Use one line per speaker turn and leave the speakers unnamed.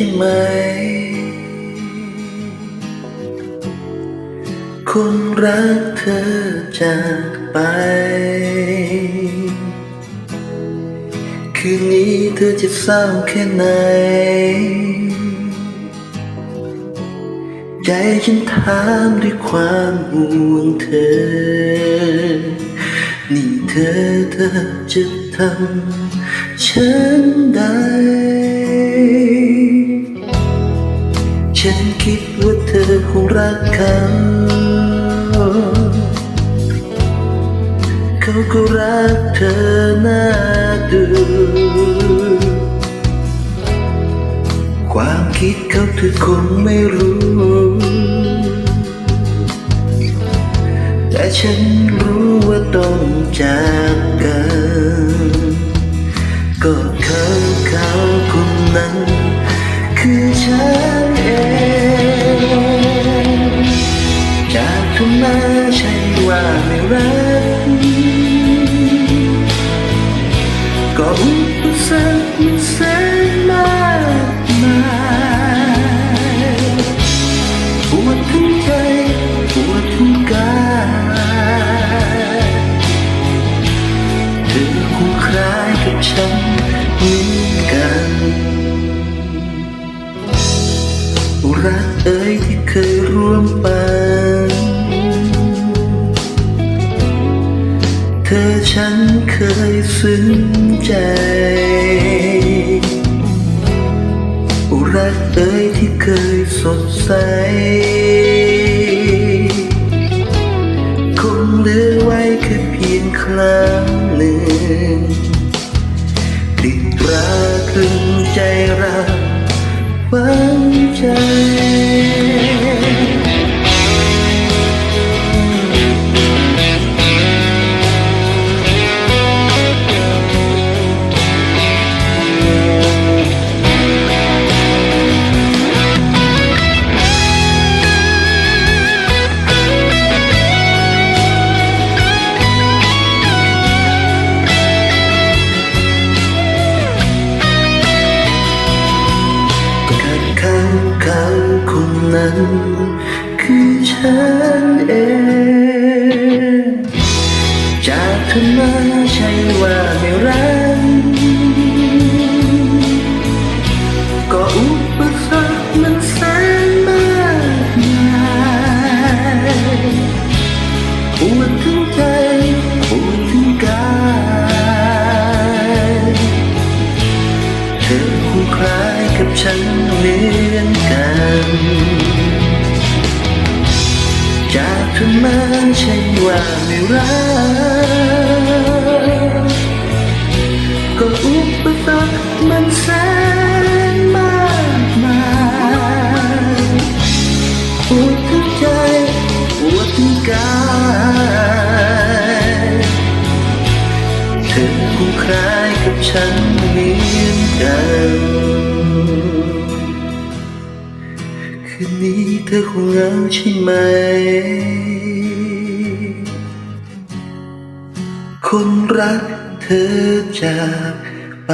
ช่ไหม คนรักเธอจากไป คืนนี้เธอจะเศร้าแค่ไหน ใจฉันถามด้วยความห่วงเธอ นี่เธอเธอจะทำฉันได้ ฉันคิดว่าเธอคงรักเขาเขาก็รักเธอน่าดูความคิดเขาเธอคงไม่รู้ แต่ฉันรู้ว่าต้องจากกัน ก็เขาเขาคนนั้น คล้ายกับฉันเหมือนกัน รักเอ่ยที่เคยร่วมปัน เธอฉันเคยซึ้งใจ รักเอ่ยที่เคยสดใสคงเหลือไว้แค่เพียงครั้ง ตรึงใจเราฝังใจ คนนั้น คือฉันเอง จากเธอมาใช่ว่าไม่รักก็อุปสรรคมันแสนมากมายปวดทั้งใจปวดทั้งกายเธอคงคล้ายกับฉันเหมือนกัน จากเธอมาใช่ว่าไม่รักก็อุปสรรคมันแสนมากมายปวดทั้งใจปวดทั้งกายเธอคงคล้ายกับฉันเหมือนกัน คืนนี้เธอคงเหงาใช่ไหม คนรักเธอจากไป